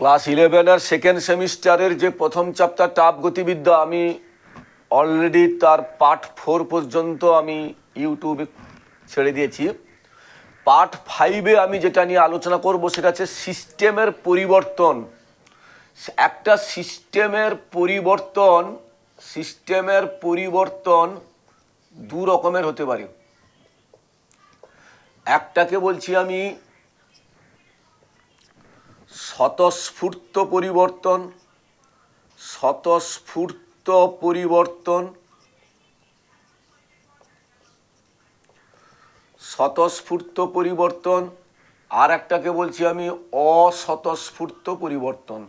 Class ইলেভেনের second সেমিস্টারের যে প্রথম চ্যাপ্টার টাপ গতিবিদ্যা, আমি অলরেডি তার পার্ট ফোর পর্যন্ত আমি ইউটিউবে ছেড়ে দিয়েছি। পার্ট ফাইভে আমি যেটা নিয়ে আলোচনা করব সেটা হচ্ছে সিস্টেমের পরিবর্তন। একটা সিস্টেমের পরিবর্তন সিস্টেমের পরিবর্তন দু রকমের হতে পারে। একটাকে বলছি আমি স্বতঃস্ফূর্ত পরিবর্তন স্বতঃস্ফূর্ত পরিবর্তন স্বতঃস্ফূর্ত পরিবর্তন, আর একটাকে বলছি আমি অস্বতঃস্ফূর্ত পরিবর্তন।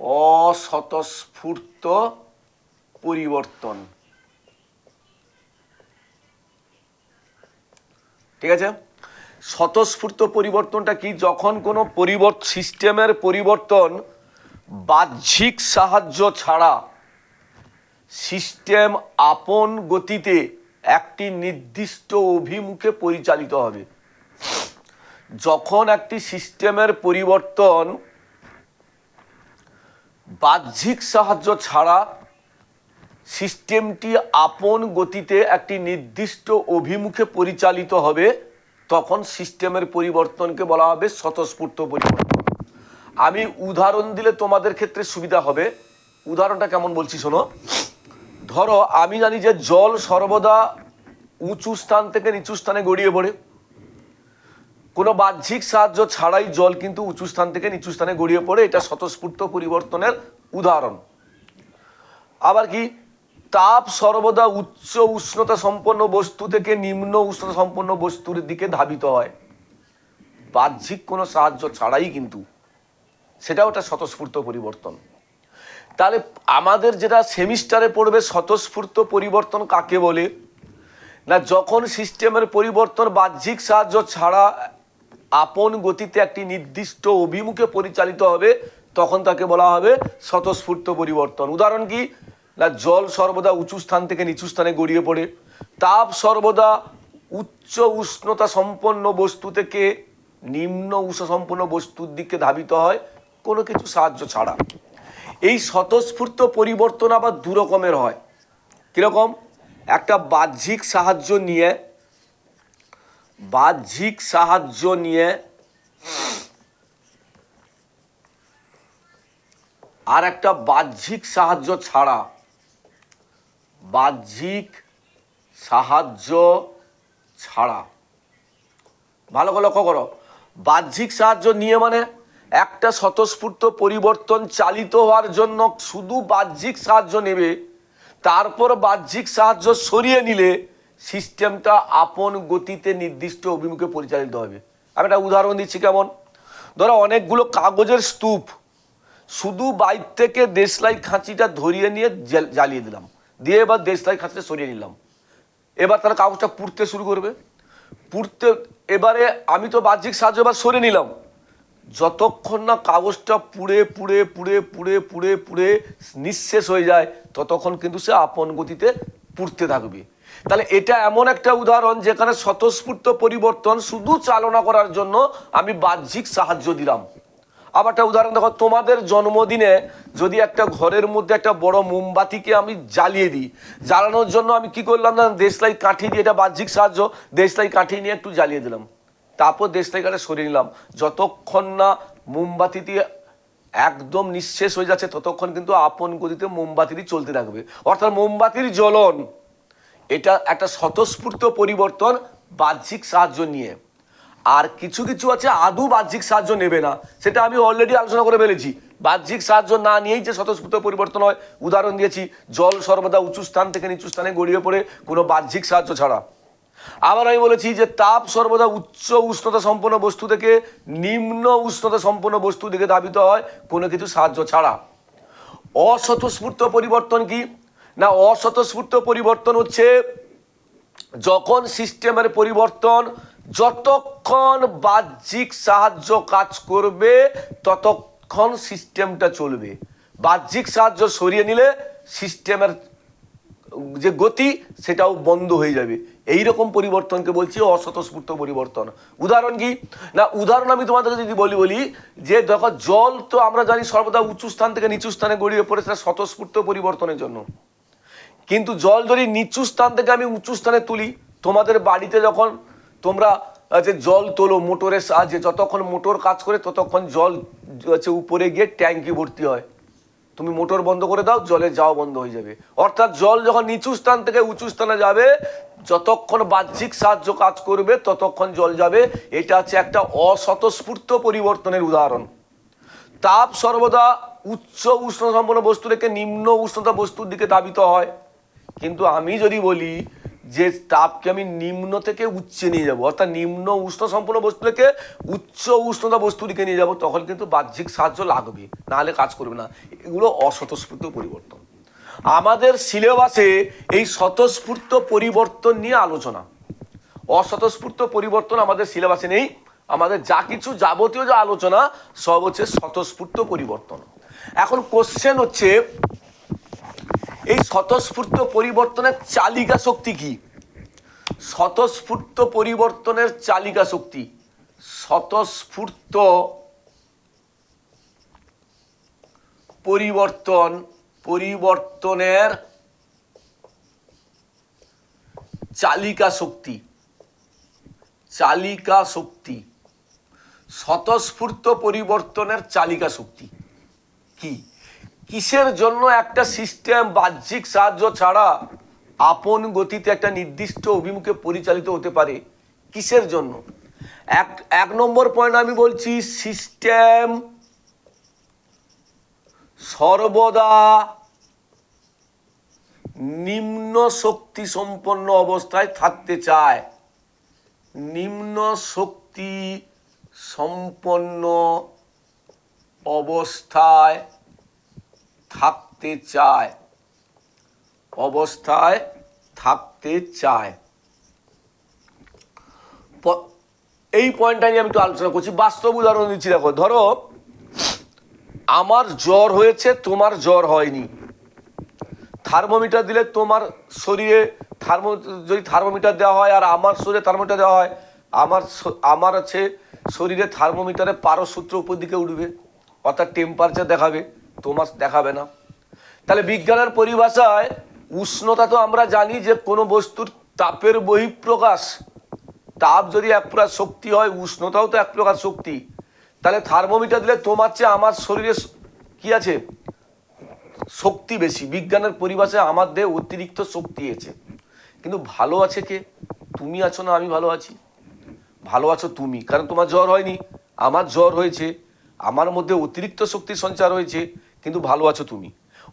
অস্বতঃস্ফূর্ত পরিবর্তন। ঠিক আছে? স্বতঃস্ফূর্ত পরিবর্তনটা কি? যখন কোনো পরিবর্ত, সিস্টেমের পরিবর্তন বাহ্যিক সাহায্য ছাড়া সিস্টেম আপন গতিতে একটি নির্দিষ্ট অভিমুখে পরিচালিত হবে। যখন একটি সিস্টেমের পরিবর্তন বাহ্যিক সাহায্য ছাড়া সিস্টেমটি আপন গতিতে একটি নির্দিষ্ট অভিমুখে পরিচালিত হবে তখন সিস্টেমের পরিবর্তনকে বলা হবে স্বতঃস্ফূর্ত পরিবর্তন। আমি উদাহরণ দিলে তোমাদের ক্ষেত্রে সুবিধা হবে। উদাহরণটা কেমন বলছি শোনো। ধরো, আমি জানি যে জল সর্বদা উঁচু স্থান থেকে নিচু স্থানে গড়িয়ে পড়ে। কোনো বাহ্যিক সাহায্য ছাড়াই জল কিন্তু উঁচু স্থান থেকে নিচু স্থানে গড়িয়ে পড়ে। এটা স্বতঃস্ফূর্ত পরিবর্তনের উদাহরণ। আবার কি? তাপ সর্বদা উচ্চ উষ্ণতা সম্পন্ন বস্তু থেকে নিম্ন উষ্ণতা সম্পন্ন বস্তুর দিকে ধাবিত হয়। বাহ্যিক কোনো সাহায্য ছাড়াই কিন্তু সেটাও একটা স্বতঃস্ফূর্ত পরিবর্তন। তাহলে আমাদের যেটা সেমিস্টারে পড়বে স্বতঃস্ফূর্ত পরিবর্তন কাকে বলে? না, যখন সিস্টেমের পরিবর্তন বাহ্যিক সাহায্য ছাড়া আপন গতিতে একটি নির্দিষ্ট অভিমুখে পরিচালিত হবে, তখন তাকে বলা হবে স্বতঃস্ফূর্ত পরিবর্তন। উদাহরণ কি? না, জল সর্বদা উঁচু স্থান থেকে নিচু স্থানে গড়িয়ে পড়ে। তাপ সর্বদা উচ্চ উষ্ণতা সম্পন্ন বস্তু থেকে নিম্ন উষ্ণ সম্পন্ন বস্তুর দিকে ধাবিত হয়, কোনো কিছু সাহায্য ছাড়া। এই স্বতঃস্ফূর্ত পরিবর্তন আবার দু রকমের হয়। কীরকম? একটা বাহ্যিক সাহায্য নিয়ে, বাহ্যিক সাহায্য নিয়ে আর একটা বাহ্যিক সাহায্য ছাড়া বাহ্যিক সাহায্য ছাড়া। ভালো করে লক্ষ্য করো। বাহ্যিক সাহায্য নিয়ে মানে একটা স্বতঃস্ফূর্ত পরিবর্তন চালিত হওয়ার জন্য শুধু বাহ্যিক সাহায্য নেবে, তারপর বাহ্যিক সাহায্য সরিয়ে নিলে সিস্টেমটা আপন গতিতে নির্দিষ্ট অভিমুখে পরিচালিত হবে। আমি একটা উদাহরণ দিচ্ছি কেমন? ধরো অনেকগুলো কাগজের স্তূপ, শুধু বাইর থেকে দেশলাই খাঁচিটা ধরিয়ে নিয়ে জ্বাল- জ্বালিয়ে দিলাম। দিয়ে এবার দেশলাই খাঁচিটা সরিয়ে নিলাম। এবার তারা কাগজটা পুড়তে শুরু করবে। পুড়তে, এবারে আমি তো বাহ্যিক সাহায্য এবার সরে নিলাম। যতক্ষণ না কাগজটা পুড়ে পুড়ে পুড়ে পুড়ে পুড়ে পুড়ে নিঃশেষ হয়ে যায়, ততক্ষণ কিন্তু সে আপন গতিতে পুড়তে থাকবে। তাহলে এটা এমন একটা উদাহরণ যেখানে স্বতঃস্ফূর্ত পরিবর্তন শুধু চালনা করার জন্য আমি বাহ্যিক সাহায্য দিলাম। আবার একটা উদাহরণ দেখো, তোমাদের জন্মদিনে যদি একটা ঘরের মধ্যে একটা বড় মোমবাতিকে আমি জ্বালিয়ে দিই, জ্বালানোর জন্য আমি কি করলাম না দেশলাই কাঠি দিয়ে এটা বাহ্যিক সাহায্য, দেশলাই কাঠি নিয়ে একটু জ্বালিয়ে দিলাম। তারপর দেশলাই কাঠে সরিয়ে নিলাম। যতক্ষণ না মোমবাতি দিয়ে একদম নিঃশেষ হয়ে যাচ্ছে, ততক্ষণ কিন্তু আপন গতিতে মোমবাতিরই চলতে থাকবে। অর্থাৎ মোমবাতির জ্বলন, এটা একটা স্বতঃস্ফূর্ত পরিবর্তন বাহ্যিক সাহায্য নিয়ে। আর কিছু কিছু আছে, আদৌ বাহ্যিক সাহায্য নেবে না। সেটা আমি অলরেডি আলোচনা করে ফেলেছি। বাহ্যিক সাহায্য না নিয়েই যে স্বতঃস্ফূর্ত পরিবর্তন হয়, উদাহরণ দিয়েছি, জল সর্বদা উঁচু স্থান থেকে নিচু স্থানে গড়িয়ে পড়ে কোনো বাহ্যিক সাহায্য ছাড়া। আবার আমি বলেছি যে তাপ সর্বদা উচ্চ উষ্ণতা সম্পন্ন বস্তু থেকে নিম্ন উষ্ণতা সম্পন্ন বস্তু দিকে ধাবিত হয়, কোনো কিছু সাহায্য ছাড়া। অস্বতঃস্ফূর্ত পরিবর্তন কি? না, অস্বতঃস্ফূর্ত পরিবর্তন হচ্ছে যখন সিস্টেমের পরিবর্তন যতক্ষণ বাহ্যিক সাহায্য কাজ করবে, ততক্ষণ সিস্টেমটা চলবে। বাহ্যিক সাহায্য সরিয়ে নিলে সিস্টেমের যে গতি, সেটাও বন্ধ হয়ে যাবে। এই রকম পরিবর্তনকে বলছি, অস্বতঃস্ফূর্ত পরিবর্তন। উদাহরণ কি? না, উদাহরণ আমি তোমাদেরকে যদি বলি বলি যে, দেখো, জল তো আমরা জানি সর্বদা উঁচু স্থান থেকে নিচু স্থানে গড়িয়ে পড়ে সেটা স্বতঃস্ফূর্ত পরিবর্তনের জন্য। কিন্তু জল যদি নিচু স্থান থেকে আমি উঁচু স্থানে তুলি, তোমাদের বাড়িতে যখন তোমরা যে জল তোলো, মোটরের সাহায্যে, যতক্ষণ মোটর কাজ করে, ততক্ষণ জল, হচ্ছে, উপরে গিয়ে ট্যাঙ্কি ভর্তি হয়। তুমি মোটর বন্ধ করে দাও জলে যাওয়া বন্ধ হয়ে যাবে। অর্থাৎ জল যখন নিচু স্থান থেকে উঁচু স্থানে যাবে, যতক্ষণ বাহ্যিক সাহায্য কাজ করবে, ততক্ষণ জল যাবে। এটা হচ্ছে একটা অস্বতঃস্ফূর্ত পরিবর্তনের উদাহরণ। তাপ সর্বদা উচ্চ উষ্ণ সম্পন্ন বস্তু থেকে নিম্ন উষ্ণতা বস্তুর দিকে দাবিত হয়। কিন্তু আমি যদি বলি যে তাপকে আমি নিম্ন থেকে উচ্চে নিয়ে যাব, অর্থাৎ নিম্ন উষ্ণ সম্পন্ন বস্তু থেকে উচ্চ উষ্ণতা বস্তুর দিকে নিয়ে যাব, তখন কিন্তু বাহ্যিক সাহায্য লাগবে, নাহলে কাজ করবে না। এগুলো অস্বতঃস্ফূর্ত পরিবর্তন। আমাদের সিলেবাসে এই স্বতঃস্ফূর্ত পরিবর্তন নিয়ে আলোচনা। অস্বতঃস্ফূর্ত পরিবর্তন আমাদের সিলেবাসে নেই। আমাদের যা কিছু যাবতীয় যা আলোচনা, সব হচ্ছে স্বতঃস্ফূর্ত পরিবর্তন। এখন কোশ্চেন হচ্ছে এই স্বতঃস্ফূর্ত পরিবর্তনের চালিকা শক্তি কি? স্বতঃস্ফূর্ত পরিবর্তনের চালিকা শক্তি। স্বতঃস্ফূর্ত পরিবর্তন, পরিবর্তনের চালিকা শক্তি। চালিকা শক্তি। স্বতঃস্ফূর্ত পরিবর্তনের চালিকা শক্তি কি? কিসের জন্য একটা সিস্টেম বাহ্যিক সাহায্য ছাড়া আপন গতিতে একটা নির্দিষ্ট অভিমুখে পরিচালিত হতে পারে? কিসের জন্য? এক এক নম্বর পয়েন্ট আমি বলছি সিস্টেম সর্বদা নিম্ন শক্তি সম্পন্ন অবস্থায় থাকতে চায়। নিম্ন শক্তি সম্পন্ন অবস্থায় থাকতে চায়, অবস্থায় থাকতে চায়। এই পয়েন্টটা নিয়ে আমি একটু আলোচনা করছি। বাস্তব উদাহরণ দিচ্ছি, দেখো, ধরো, আমার জ্বর হয়েছে, তোমার জ্বর হয়নি। থার্মোমিটার দিলে তোমার শরীরে থার্মো, যদি থার্মোমিটার দেওয়া হয় আর আমার শরীরে থার্মোমিটার দেওয়া হয়, আমার আমার আছে শরীরে থার্মোমিটারে পারসূত্র উপর দিকে উঠবে, অর্থাৎ টেম্পারেচার দেখাবে। তোমার দেখাবে না। তাহলে বিজ্ঞানের পরিভাষায় উষ্ণতা তো আমরা জানি যে কোনো বস্তুর তাপের বহিঃপ্রকাশ। তাপ যদি এক প্রকার শক্তি হয়, উষ্ণতাও তো এক প্রকার শক্তি। তাহলে থার্মোমিটার দিলে তোমার চেয়ে আমার শরীরে কি আছে? শক্তি বেশি। বিজ্ঞানের পরিভাষায় আমার দেহে অতিরিক্ত শক্তি আছে। কিন্তু ভালো আছে কে? তুমি আছো না, আমি ভালো আছি। ভালো আছো তুমি, কারণ তোমার জ্বর হয়নি। আমার জ্বর হয়েছে। আমার মধ্যে অতিরিক্ত শক্তি সঞ্চার হয়েছে। কিন্তু ভালো আছো তুমি।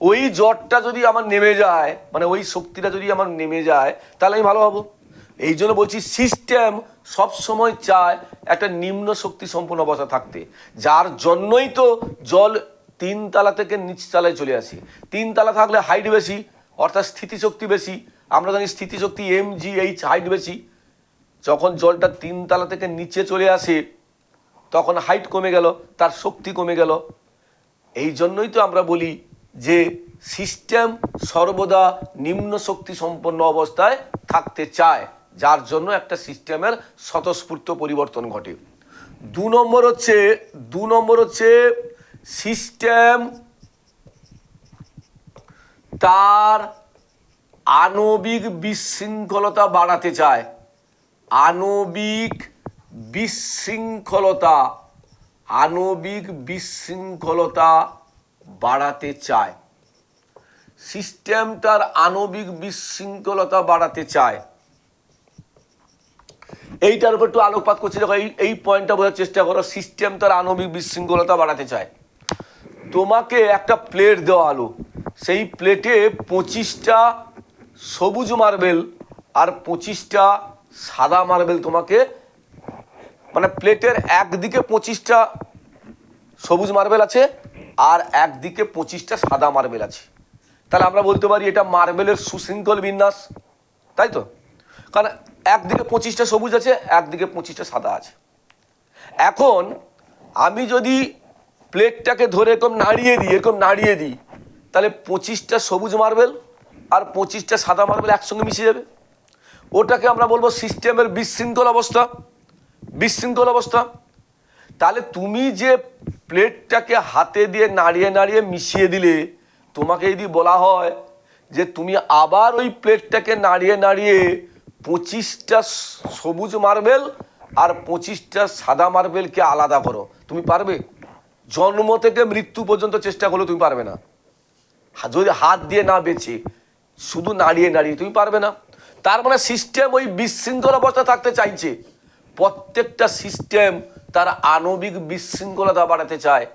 ওই জ্বরটা যদি আমার নেমে যায় মানে ওই শক্তিটা যদি আমার নেমে যায়, তাহলে আমি ভালো হব। এই জন্য বলছি সিস্টেম সব সময় চায় একটা নিম্ন শক্তি সম্পন্ন অবস্থা থাকতে। যার জন্যই তো জল তিন তালা থেকে নিচ তালায় চলে আসে। তিন তালা থাকলে হাইট বেশি, অর্থাৎ স্থিতিশক্তি বেশি। আমরা জানি স্থিতিশক্তি এম জি এইচ হাইট বেশি। যখন জলটা তিন তালা থেকে নিচে চলে আসে, তখন হাইট কমে গেল, তার শক্তি কমে গেল। এই জন্যই তো আমরা বলি যে সিস্টেম সর্বদা নিম্ন শক্তি সম্পন্ন অবস্থায় থাকতে চায়, যার জন্য একটা সিস্টেমের স্বতঃস্ফূর্ত পরিবর্তন ঘটে। দু নম্বর হচ্ছে, দু নম্বর হচ্ছে সিস্টেম তার আণবিক বিশৃঙ্খলতা বাড়াতে চায়। আণবিক বিশৃঙ্খলতা আণবিক বিশৃঙ্খলতা বাড়াতে চায়। সিস্টেম তার আণবিক বিশৃঙ্খলতা বাড়াতে চায়। এইটার উপর একটু আলোকপাত করছি। দেখো, এই এই পয়েন্টটা বোঝার চেষ্টা করো। সিস্টেম তার আণবিক বিশৃঙ্খলতা বাড়াতে চায়। তোমাকে একটা প্লেট দেওয়া আলো সেই প্লেটে পঁচিশটা সবুজ মার্বেল আর পঁচিশটা সাদা মার্বেল তোমাকে মানে প্লেটের একদিকে পঁচিশটা সবুজ মার্বেল আছে, আর একদিকে পঁচিশটা সাদা মার্বেল আছে। তাহলে আমরা বলতে পারি এটা মার্বেলের সুশৃঙ্খল বিন্যাস, তাই তো? কারণ একদিকে পঁচিশটা সবুজ আছে, একদিকে পঁচিশটা সাদা আছে। এখন আমি যদি প্লেটটাকে ধরে এরকম নাড়িয়ে দিই, এরকম নাড়িয়ে দিই, তাহলে পঁচিশটা সবুজ মার্বেল আর পঁচিশটা সাদা মার্বেল একসঙ্গে মিশে যাবে। ওটাকে আমরা বলব সিস্টেমের বিশৃঙ্খল অবস্থা বিশৃঙ্খল অবস্থা। তাহলে তুমি যে প্লেটটাকে হাতে দিয়ে নাড়িয়ে নাড়িয়ে মিশিয়ে দিলে তোমাকে যদি বলা হয় যে তুমি আবার ওই প্লেটটাকে নাড়িয়ে নাড়িয়ে পঁচিশটা সবুজ মার্বেল আর পঁচিশটা সাদা মার্বেলকে আলাদা করো, তুমি পারবে? জন্ম থেকে মৃত্যু পর্যন্ত চেষ্টা করলে তুমি পারবে না। যদি হাত দিয়ে না বেছে, শুধু নাড়িয়ে নাড়িয়ে তুমি পারবে না। তার মানে সিস্টেম ওই বিশৃঙ্খল অবস্থা থাকতে চাইছে। প্রত্যেকটা সিস্টেম তার আণবিক বিশৃঙ্খলতা বাড়াতে চায়,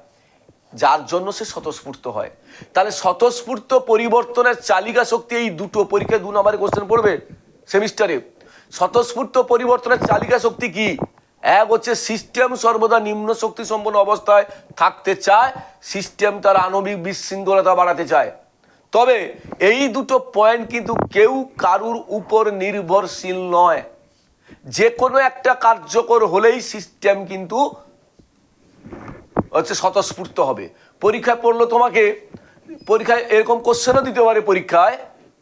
যার জন্য সে স্বতঃস্ফূর্ত হয়। তাহলে স্বতঃস্ফূর্ত পরিবর্তনের চালিকা শক্তি এই দুটো পরীক্ষায় দু নম্বরে কোশ্চেন পড়বে, সেমিস্টারে। স্বতঃস্ফূর্ত পরিবর্তনের চালিকা শক্তি কি? এক হচ্ছে সিস্টেম সর্বদা নিম্ন শক্তি সম্পন্ন অবস্থায় থাকতে চায় সিস্টেম তার আণবিক বিশৃঙ্খলতা বাড়াতে চায়। তবে এই দুটো পয়েন্ট কিন্তু কেউ কারুর উপর নির্ভরশীল নয়। যে কোনো একটা কার্যকর হলেই সিস্টেম কিন্তু হচ্ছে স্বতঃস্ফূর্ত হবে। পরীক্ষায় পড়ল তোমাকে, পরীক্ষায় এরকম কোশ্চেনও দিতে পারে পরীক্ষায়।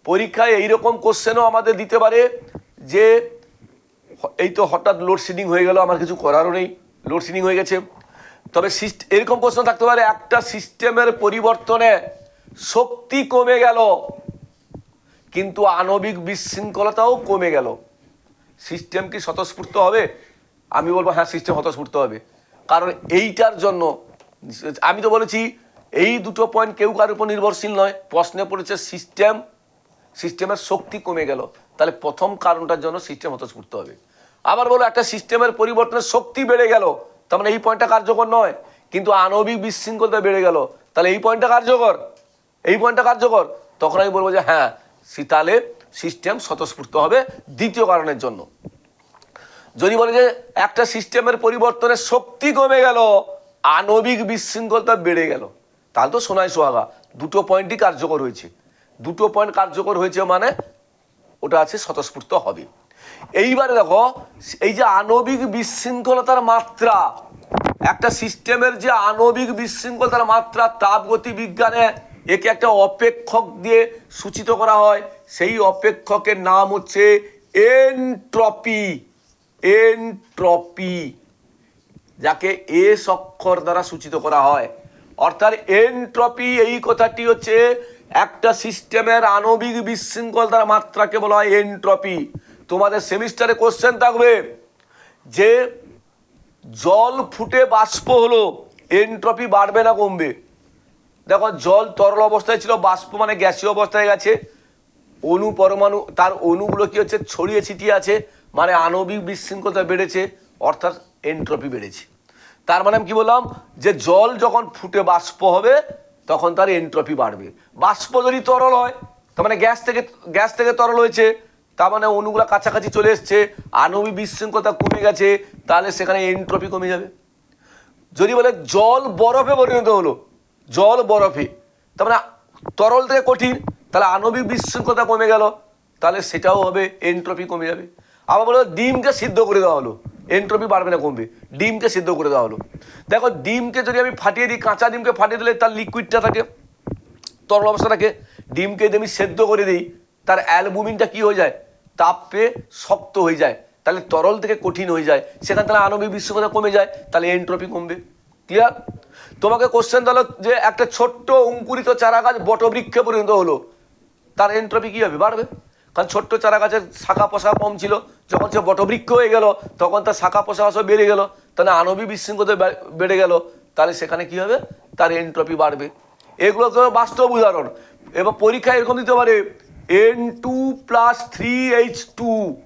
পরীক্ষায় এইরকম কোশ্চেনও আমাদের দিতে পারে যে, এই তো হঠাৎ লোডশেডিং হয়ে গেল, আমার কিছু করারও নেই লোডশেডিং হয়ে গেছে। তবে এরকম প্রশ্ন থাকতে পারে, একটা সিস্টেমের পরিবর্তনে শক্তি কমে গেল, কিন্তু আণবিক বিশৃঙ্খলতাও কমে গেল। সিস্টেম কি স্বতঃস্ফূর্ত হবে? আমি বলব হ্যাঁ সিস্টেম স্বতঃস্ফূর্ত হবে। কারণ এইটার জন্য, আমি তো বলেছি, এই দুটো পয়েন্ট কেউ কার উপর নির্ভরশীল নয়। প্রশ্নে পড়েছে সিস্টেম, সিস্টেমের শক্তি কমে গেল। তাহলে প্রথম কারণটার জন্য সিস্টেম স্বতঃস্ফূর্ত হবে। আবার বলো, একটা সিস্টেমের পরিবর্তনের শক্তি বেড়ে গেল। তার মানে এই পয়েন্টটা কার্যকর নয়। কিন্তু আণবিক বিশৃঙ্খলতা বেড়ে গেল। তাহলে এই পয়েন্টটা কার্যকর? এই পয়েন্টটা কার্যকর? তখন আমি বলব যে হ্যাঁ সি- তাহলে সিস্টেম স্বতঃস্ফূর্ত হবে দ্বিতীয় কারণের জন্য। যদি বলে যে একটা সিস্টেমের পরিবর্তনের শক্তি কমে গেল, আণবিক বিশৃঙ্খলতা বেড়ে গেল, তাহলে তো সোনায় সোহাগা, দুটো পয়েন্টই কার্যকর হয়েছে। দুটো পয়েন্ট কার্যকর হয়েছে মানে ওটা আছে স্বতঃস্ফূর্ত হবে। এইবারে দেখো, এই যে আণবিক বিশৃঙ্খলতার মাত্রা, একটা সিস্টেমের যে আণবিক বিশৃঙ্খলতার মাত্রা, তাপগতি বিজ্ঞানে একে একটা অপেক্ষক দিয়ে সূচিত করা হয়। সেই অপেক্ষকের নাম হচ্ছে এনট্রপি। এনট্রপি, যাকে এস অক্ষর দ্বারা সূচিত করা হয়। অর্থাৎ এনট্রপি, এই কথাটি হচ্ছে একটা সিস্টেমের আণবিক বিশৃঙ্খলতার মাত্রাকে বলা হয় এনট্রপি। তোমাদের সেমিস্টারে কোশ্চেন থাকবে যে জল ফুটে বাষ্প হলো, এনট্রপি বাড়বে না কমবে? দেখো, জল তরল অবস্থায় ছিল, বাষ্প মানে গ্যাসীয় অবস্থায় গেছে। অণু পরমাণু, তার অণুগুলো কি হচ্ছে? ছড়িয়ে ছিটিয়ে আছে। মানে আণবিক বিশৃঙ্খলতা বেড়েছে, অর্থাৎ এনট্রপি বেড়েছে। তার মানে আমি কি বললাম? যে জল যখন ফুটে বাষ্প হবে, তখন তার এনট্রপি বাড়বে। বাষ্প যদি তরল হয়, তার মানে গ্যাস থেকে গ্যাস থেকে তরল হয়েছে, তার মানে অণুগুলো কাছাকাছি চলে এসছে, আণবিক বিশৃঙ্খলতা কমে গেছে, তাহলে সেখানে এনট্রপি কমে যাবে। যদি বলে জল বরফে পরিণত হলো, জল বরফে, তার মানে তরল থেকে কঠিন তাহলে আণবিক বিশৃঙ্খলতা কমে গেল, তাহলে সেটাও হবে এনট্রপি কমে যাবে। আবার বলো, ডিমকে সিদ্ধ করে দেওয়া হলো এনট্রপি বাড়বে না কমবে, ডিমকে সিদ্ধ করে দেওয়া হলো। দেখো, ডিমকে যদি আমি ফাটিয়ে দিই, কাঁচা ডিমকে ফাটিয়ে দিলে তার লিকুইডটা থাকে, তরল অবস্থা থাকে, ডিমকে যদি আমি সেদ্ধ করে দিই, তার অ্যালবুমিনটা কি হয়ে যায়? তাপ পেয়ে শক্ত হয়ে যায়, তাহলে তরল থেকে কঠিন হয়ে যায়, সেখান থেকে আণবিক বিশৃঙ্খলা কমে যায়, তাহলে এনট্রপি কমবে। ক্লিয়ার তোমাকে কোশ্চেন দিল যে একটা ছোট্ট অঙ্কুরিত চারা গাছ বটবৃক্ষে পরিণত হলো তার এনট্রপি কি হবে? বাড়বে। কারণ ছোট্ট চারা গাছের শাখা পোশাক কম ছিল। যখন সে বটবৃক্ষ হয়ে গেল, তখন তার শাখা পোশাক সব বেড়ে গেল। তাহলে আণবিক বিশৃঙ্খলতা বে- বেড়ে গেল। তাহলে সেখানে কি হবে? তার এনট্রপি বাড়বে। এগুলো তো বাস্তব উদাহরণ। এবার পরীক্ষা এরকম দিতে পারে N two plus three H two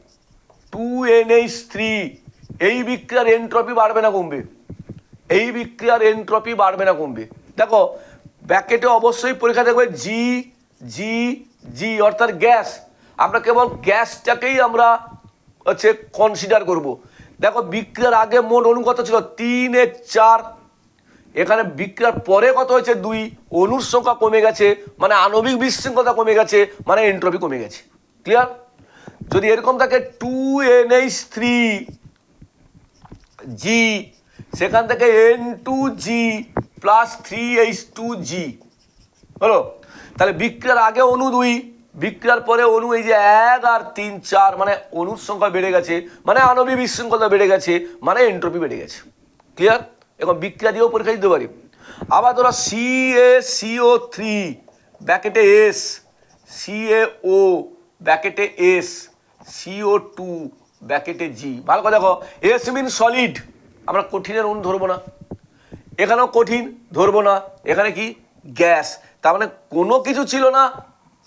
two N H three এই বিক্রিয়ার এনট্রপি বাড়বে না কমবে। এই বিক্রিয়ার এনট্রপি বাড়বে না কমবে। দেখো ব্যাকেটে অবশ্যই পরীক্ষা দেখবে জি জি জি, অর্থাৎ গ্যাস। আমরা কেবল গ্যাসটাকেই আমরা হচ্ছে কনসিডার করব। দেখো, বিক্রিয়ার আগে মোট অণু কত ছিল? তিন এক চার। এখানে বিক্রিয়ার পরে কত হয়েছে? দুই। অণুর সংখ্যা কমে গেছে মানে আণবিক বিশৃঙ্খলতা কমে গেছে মানে এন্ট্রপি কমে গেছে। ক্লিয়ার যদি এরকম থাকে two N H three G সেখান থেকে N two G plus three H two G হলো? তাহলে বিক্রিয়ার আগে অণু দুই, বিক্রিয়ার পরে অণু এই যে এক আর তিন চার মানে অণুর সংখ্যা বেড়ে গেছে মানে আণবিক বিশৃঙ্খলতা বেড়ে গেছে মানে এন্ট্রপি বেড়ে গেছে। ক্লিয়ার এখন বিক্রিয়া দিয়েও পরীক্ষা দিতে পারি। আবার ধরো সি এ সিও থ্রি ব্যাকেটে এস সি এ ও ব্যাকেটে এস সিও টু ব্যাকেটে জি ভালো কথা দেখো এস মিন সলিড আমরা কঠিনের অণু ধরবো না। এখানেও কঠিন, ধরবো না। এখানে কি? গ্যাস, তার মানে কোনো কিছু ছিল না,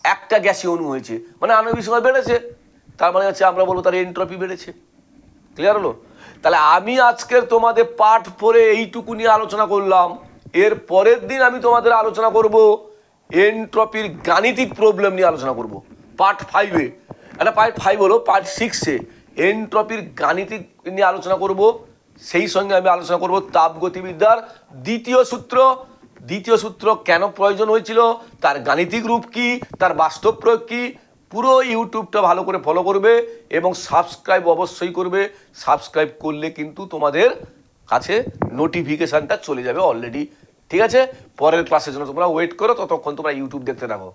একটা গ্যাসই অণু হয়েছে। মানে আণবিক সময় বেড়েছে, তার মানে হচ্ছে আমরা বলব তার এন্ট্রপি বেড়েছে। ক্লিয়ার হলো? তাহলে আমি আজকের তোমাদের পাঠ পড়ে এইটুকু নিয়ে আলোচনা করলাম। এর পরের দিন আমি তোমাদের আলোচনা করব, এন্ট্রপির গাণিতিক প্রবলেম নিয়ে আলোচনা করব। পার্ট ফাইভে একটা পার্ট ফাইভ হলো, পার্ট সিক্সে এন্ট্রপির গাণিতিক নিয়ে আলোচনা করব। সেই সঙ্গে আমি আলোচনা করব তাপগতিবিদ্যার দ্বিতীয় সূত্র। দ্বিতীয় সূত্র কেন প্রয়োজন হয়েছিল? তার গাণিতিক রূপ কি? তার বাস্তব প্রয়োগ কী? পুরো ইউটিউবটা ভালো করে ফলো করবে এবং সাবস্ক্রাইব অবশ্যই করবে। সাবস্ক্রাইব করলে কিন্তু তোমাদের কাছে নোটিফিকেশানটা চলে যাবে অলরেডি ঠিক আছে? পরের ক্লাসের জন্য তোমরা ওয়েট করো, ততক্ষণ তোমরা ইউটিউব দেখতে থাকো।